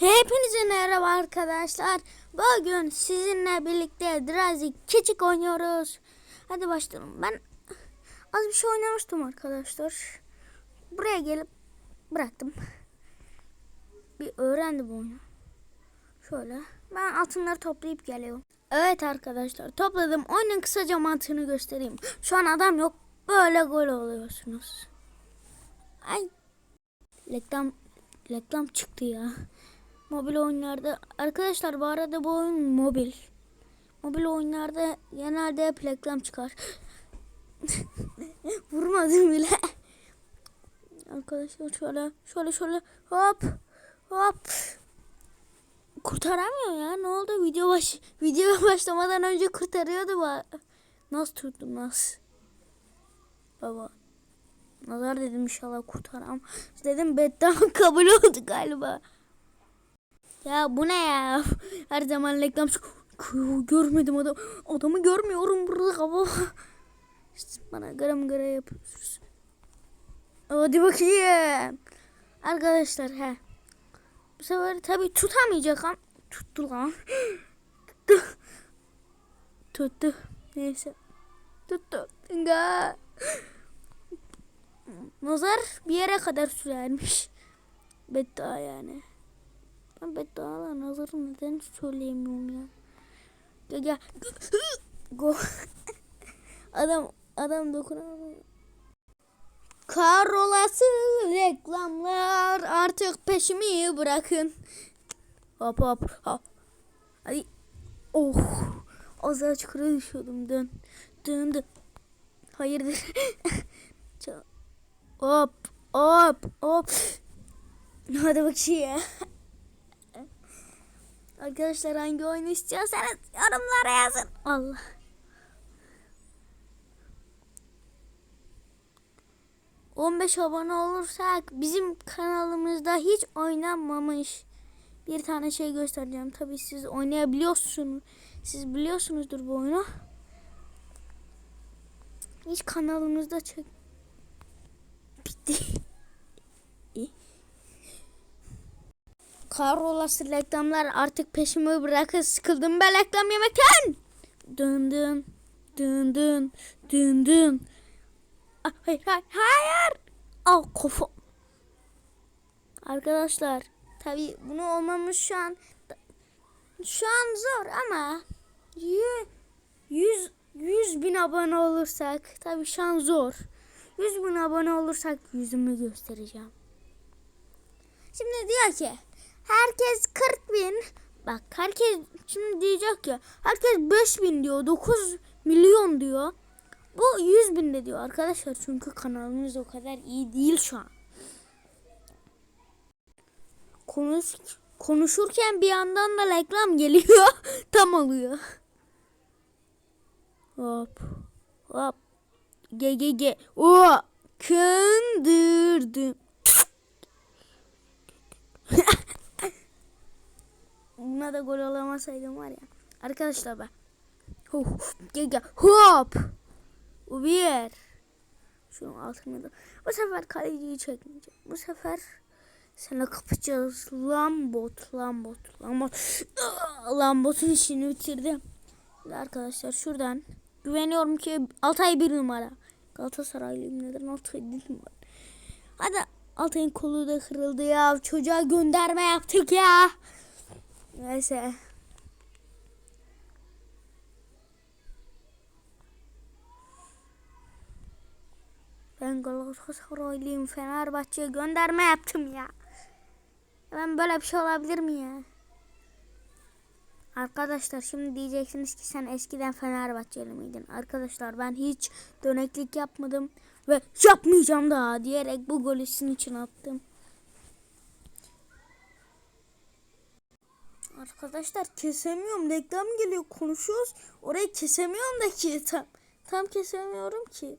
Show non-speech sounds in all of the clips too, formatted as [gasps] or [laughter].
Hepinize merhaba arkadaşlar. Bugün sizinle birlikte Drazi Keçik oynuyoruz. Hadi başlayalım. Ben az bir şey oynamıştım arkadaşlar. Buraya gelip bıraktım. Bir öğrendim bu oyunu. Şöyle. Ben altınları toplayıp geliyorum. Evet arkadaşlar topladım. Oyunun kısaca mantığını göstereyim. Şu an adam yok. Böyle gol oluyorsunuz. Ay. Reklam reklam çıktı ya. Mobil oyunlarda arkadaşlar bu arada bu oyun mobil. Mobil oyunlarda genelde hep reklam çıkar. [laughs] Vurmadım bile. Arkadaşlar şöyle şöyle şöyle hop hop. Kurtaramıyor ya. Ne oldu? Video baş video [laughs] başlamadan önce kurtarıyordu bu. Nasıl tuttum nasıl? Baba. Nazar dedim inşallah kurtaram. Dedim beddam [laughs] kabul oldu galiba. Ya bu ne ya? [laughs] Her zaman reklam görmedim adam. Adamı görmüyorum burada. İşte bana gram gram yapıyorsunuz. Hadi bakayım. Arkadaşlar he. Bu sefer tabi tutamayacak ama tuttu lan. [gasps] tuttu. Tuttu. Neyse. Tuttu. Nga. Nazar bir yere kadar sürermiş. Beddua yani. Ben beddualar nazarı neden söyleyemiyorum ya. Gel gel. Go. adam adam dokunamıyor. Kahrolası reklamlar artık peşimi bırakın. Hop hop hop. Hadi. Oh. Az daha çukura düşüyordum. Dön. Dön dön. Hayırdır. [laughs] Hop hop hop. Hadi bakayım. Arkadaşlar hangi oyunu istiyorsanız yorumlara yazın. Allah. ...15 abone olursak bizim kanalımızda hiç oynanmamış bir tane şey göstereceğim. Tabii siz oynayabiliyorsunuz. Siz biliyorsunuzdur bu oyunu. Hiç kanalımızda çek... Bitti. Kahrolası reklamlar artık peşimi bırakın. Sıkıldım ben reklam yemekten. Dın. Dın dın. Ah, hayır hayır. Hayır. Al kafa. Arkadaşlar. Tabi bunu olmamış şu an. Şu an zor ama. Yüz, yüz bin abone olursak. Tabi şu an zor. Yüz bin abone olursak yüzümü göstereceğim. Şimdi diyor ki herkes 40 bin. Bak herkes şimdi diyecek ya herkes 5 bin diyor 9 milyon diyor. Bu 100 bin de diyor arkadaşlar çünkü kanalımız o kadar iyi değil şu an. Konuş, konuşurken bir yandan da reklam geliyor [laughs] tam oluyor. Hop hop. Ge ge ge. O kındırdım Buna da gol alamasaydım var ya. Arkadaşlar ben. Hop. Gel gel. Hop. Bu da. Bu sefer kaleciyi çekmeyeceğim. Bu sefer sana kapacağız. Lambot. Lambot. Lambot. Lambot'un işini bitirdim. Arkadaşlar şuradan. Güveniyorum ki Altay bir numara. Galatasaraylıyım neden Altay bir numara. Hadi Altay'ın kolu da kırıldı ya. Çocuğa gönderme yaptık ya. Neyse. Ben Galatasaraylıyım. Fenerbahçe'ye gönderme yaptım ya. Ben böyle bir şey olabilir mi ya? Arkadaşlar şimdi diyeceksiniz ki sen eskiden Fenerbahçeli miydin? Arkadaşlar ben hiç döneklik yapmadım ve yapmayacağım daha diyerek bu golü sizin için attım. Arkadaşlar kesemiyorum. Reklam geliyor konuşuyoruz. Orayı kesemiyorum da ki tam. Tam kesemiyorum ki.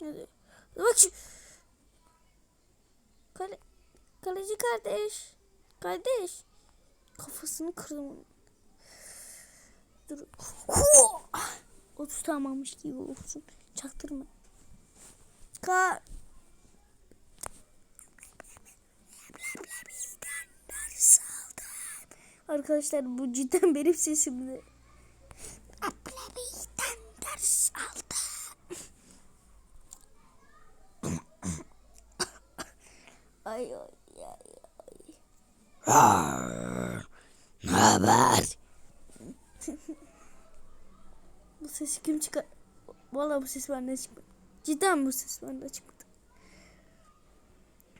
Hadi. Bak şu. Kale, kaleci kardeş. Kardeş. Kafasını kırdım. Dur. O tutamamış gibi olsun. Çaktırma. Kar. Arkadaşlar bu cidden [laughs] benim sesimdi. Ablamiden ders aldı. ay ay ay. Ne haber? [laughs] Bu sesi kim çıkar? Vallahi bu ses bende çıkmadı. Cidden bu ses bende çıkmadı.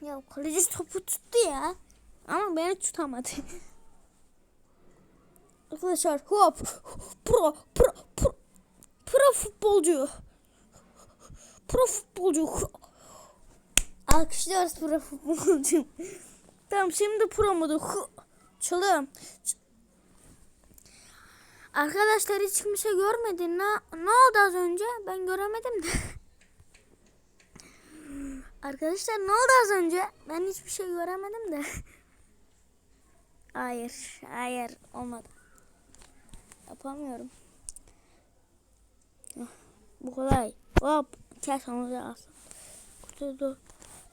Ya kaleci topu tuttu ya. Ama beni tutamadı. [laughs] Arkadaşlar hop pro pro pro pro futbolcu. Pro futbolcu. Alkışlıyoruz pro futbolcu. tamam şimdi pro modu. Çalıyorum. Arkadaşlar hiç kimse görmedi. Ne, ne oldu az önce? Ben göremedim de. Arkadaşlar ne oldu az önce? Ben hiçbir şey göremedim de. Hayır, hayır olmadı. Yapamıyorum. Hah, Bu kolay. Hop, kes onu da alsın. Kutudu.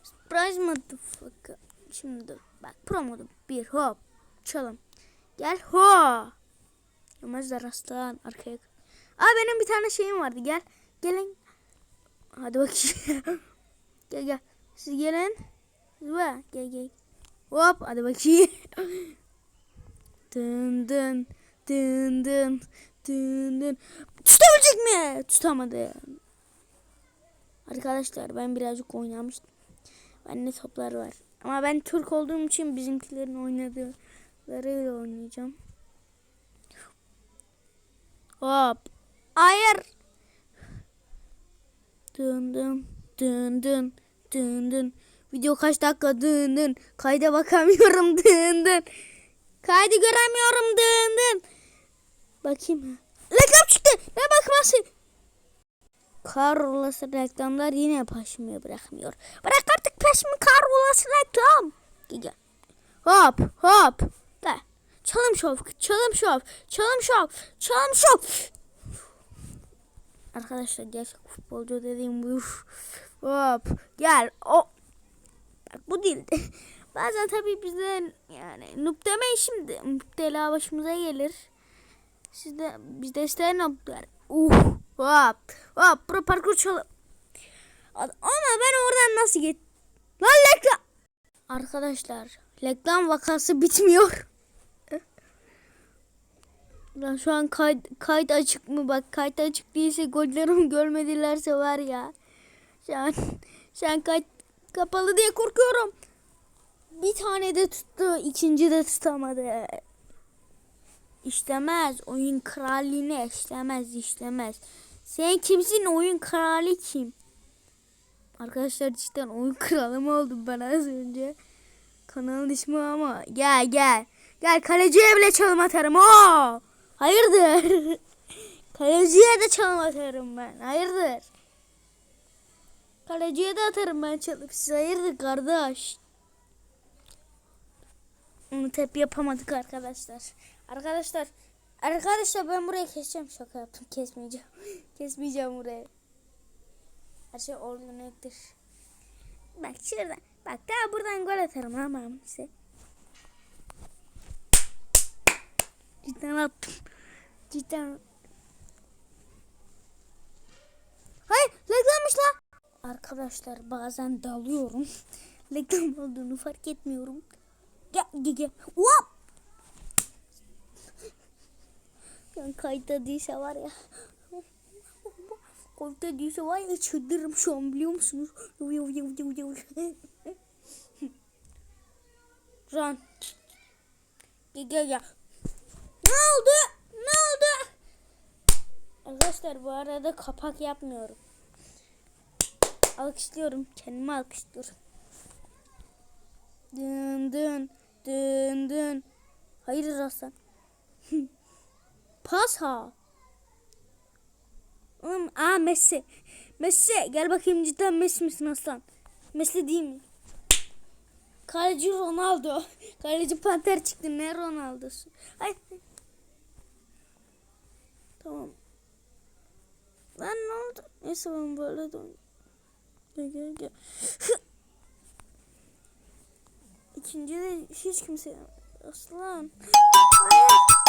Surprise motherfucker. Şimdi dur. Bak promodu. Bir hop. Çalım. Gel ho. Yamazlar aslan arkaya. Aa benim bir tane şeyim vardı. Gel. Gelin. Hadi bakayım. [laughs] gel gel. Siz gelin. Gel gel. Hop hadi bakayım. [laughs] dın dın dın dın dın dın. Tutabilecek mi? Tutamadı. Arkadaşlar ben birazcık oynamıştım. Bende toplar var. Ama ben Türk olduğum için bizimkilerin oynadıklarıyla oynayacağım. Hop. Hayır. Dın dın dın dın dın dın. Video kaç dakika dın dın. Kayda bakamıyorum [laughs] dın dın. Kaydı göremiyorum dın dın. Bakayım. Reklam çıktı. Ne bakması? Kahrolası reklamlar yine peşimi bırakmıyor. Bırak artık peşimi kahrolası reklam. Gel. Hop hop. Gel. Çalım şov, çalım şov, çalım şov, çalım şov. Arkadaşlar gerçek futbolcu dediğim bu. Hop gel. O. Bak bu değildi. [laughs] Bazen tabii bizden yani noob demeyin şimdi. Müptela başımıza gelir. Sizde bizde isteyen der. Uh, hop hop pro parkur çalım. Ama ben oradan nasıl git? Lan reklam. Arkadaşlar reklam vakası bitmiyor. [laughs] Lan şu an kayıt, kayıt açık mı? Bak kayıt açık değilse gollerimi [laughs] görmedilerse var ya. Şu an, şu an kayıt kapalı diye korkuyorum. Bir tane de tuttu. ikinci de tutamadı. İşlemez. Oyun kralliğine işlemez işlemez. Sen kimsin? Oyun krali kim? Arkadaşlar cidden oyun [laughs] kralı mı oldum ben az önce? Kanalın ismi ama. Gel gel. Gel kaleciye bile çalım atarım. Oo! Hayırdır? [laughs] Kaleciye de çalım atarım ben. Hayırdır? Kaleciye de atarım ben çalıp. Siz hayırdır kardeş? Onu tep yapamadık arkadaşlar. Arkadaşlar. Arkadaşlar ben burayı keseceğim. Şaka yaptım. Kesmeyeceğim. [laughs] Kesmeyeceğim burayı. Her şey organiktir. Bak şuradan. Bak daha buradan gol atarım ama size. Cidden attım. Cidden. Hayır reklammış la. Arkadaşlar bazen dalıyorum. [laughs] Reklam olduğunu fark etmiyorum. Gel gel gel. Yani kayıtta değilse var ya. Kayıtta değilse var ya çıldırırım şu an biliyor musunuz? Run. Gel gel gel. Ne oldu? Ne oldu? Arkadaşlar bu arada kapak yapmıyorum. Alkışlıyorum. Kendimi alkışlıyorum. Dın dın dın dın. Hayır Hasan. [laughs] Pas ha. Oğlum, aa Messi. Messi gel bakayım cidden Messi misin Hasan? Messi değil mi? Kaleci Ronaldo. [laughs] Kaleci Panter çıktı. Ne Ronaldo'su? Ay. Tamam. Lan ne oldu? Neyse ben böyle oynayayım. Gel gel gel. [laughs] İkinci de hiç kimse Aslan. Hayır.